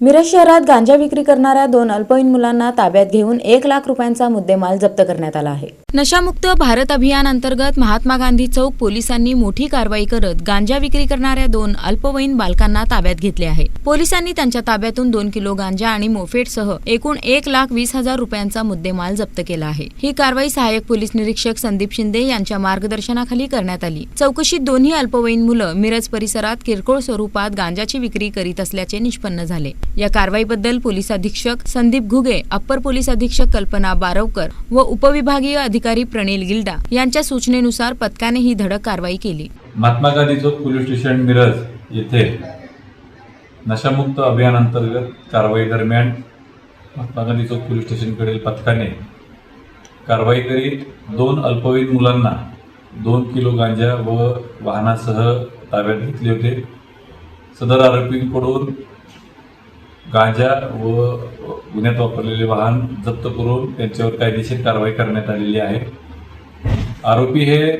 मिरज शहरात गांजा विक्री करणाऱ्या दोन अल्पवयीन मुलांना ताब्यात घेऊन एक लाख रुपयांचा मुद्देमाल जप्त करण्यात आला आहे. नशामुक्त भारत अभियान अंतर्गत महात्मा गांधी चौक पोलिसांनी मोठी कारवाई करत गांजा विक्री करणाऱ्या दोन अल्पवयीन बालकांना ताब्यात घेतले आहे. पोलिसांनी त्यांच्या ताब्यातून दोन किलो गांजा आणि मोफेटसह एकूण एक लाख वीस हजार रुपयांचा मुद्देमाल जप्त केला आहे. ही कारवाई सहाय्यक पोलीस निरीक्षक संदीप शिंदे यांच्या मार्गदर्शनाखाली करण्यात आली. चौकशीत दोन्ही अल्पवयीन मुलं मिरज परिसरात किरकोळ स्वरूपात गांजाची विक्री करीत असल्याचे निष्पन्न झाले. या कारवाईबद्दल पोलीस अधीक्षक संदीप घुगे अप्पर पोलीस अधीक्षक कल्पना बारवकर व उपविभागीय अधिकारी प्रणील गिल्डा यांच्या सूचनेनुसार पथकाने ही धडक कारवाई केली. महात्मा गांधी चौक पोलीस स्टेशन मिरज येथे नशामुक्त अभियान अंतर्गत कारवाई दरम्यान महात्मा गांधी चौक पोलीस स्टेशनकडील पथकाने कारवाई करीत दोन अल्पवयीन मुलांना दोन किलो गांजा व वाहनासह ताब्यात घेतले होते. सदर आरोपींकडून गांजा व गुन्ह्यात वापरलेले वाहन जप्त करून त्यांच्यावर कायदेशीर कारवाई करण्यात आलेली आहे. आरोपी हे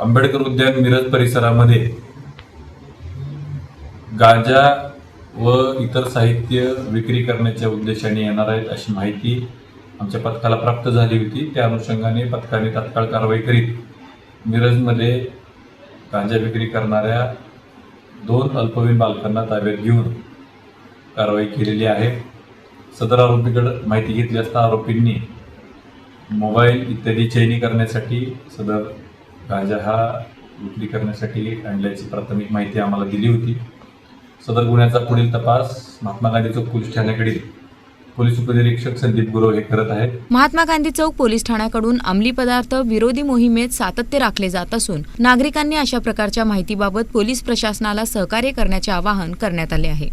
आंबेडकर उद्यान मिरज परिसरामध्ये गांजा व इतर साहित्य विक्री करण्याच्या उद्देशाने येणार आहेत अशी माहिती आमच्या पथकाला प्राप्त झाली होती. त्या अनुषंगाने पथकाने तात्काळ कारवाई करीत मिरजमध्ये गांजा विक्री करणाऱ्या दोन अल्पवयीन बालकांना ताब्यात घेऊन कारवाई केलेली आहे. सदर आरोपीकडे माहिती घेतली असता आरोपींनी मोबाईल इत्यादी चैनी करण्यासाठी सदर गांजा हा विक्री करण्यासाठी आणल्याची प्राथमिक माहिती आम्हाला दिली होती. सदर गुन्ह्याचा पुढील तपास महात्मा गांधी चौक पोलीस ठाण्याकडील पोलीस उपनिरीक्षक संदीप गुरव हे करत आहेत. महात्मा गांधी चौक पोलीस ठाण्याकडून अंमली पदार्थ विरोधी मोहिमेत सातत्य राखले जात असून नागरिकांनी अशा प्रकारच्या माहितीबाबत पोलीस प्रशासनाला सहकार्य करण्याचे आवाहन करण्यात आले आहे.